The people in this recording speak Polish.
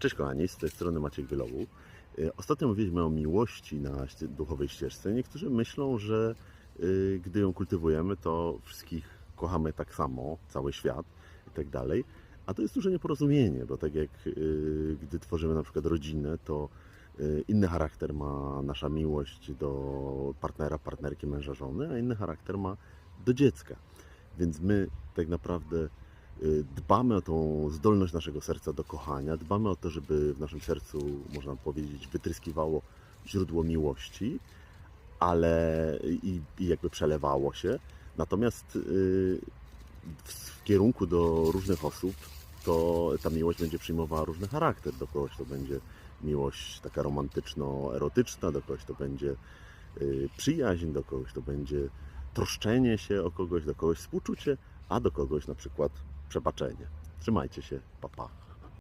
Cześć kochani, z tej strony Maciek Wielowu. Y, Ostatnio mówiliśmy o miłości na duchowej ścieżce. Niektórzy myślą, że y, gdy ją kultywujemy, to wszystkich kochamy tak samo, cały świat i tak dalej. A to jest duże nieporozumienie, bo tak jak y, gdy tworzymy na przykład rodzinę, to inny charakter ma nasza miłość do partnera, partnerki, męża, żony, a inny charakter ma do dziecka. Więc my tak naprawdę dbamy o tą zdolność naszego serca do kochania, dbamy o to, żeby w naszym sercu, można powiedzieć, wytryskiwało źródło miłości, ale i, i jakby przelewało się. Natomiast y, w, kierunku do różnych osób, to ta miłość będzie przyjmowała różny charakter. Do kogoś to będzie miłość taka romantyczno-erotyczna, do kogoś to będzie y, przyjaźń, do kogoś to będzie troszczenie się o kogoś, do kogoś współczucie, a do kogoś na przykład przebaczenie. Trzymajcie się, papa. Pa.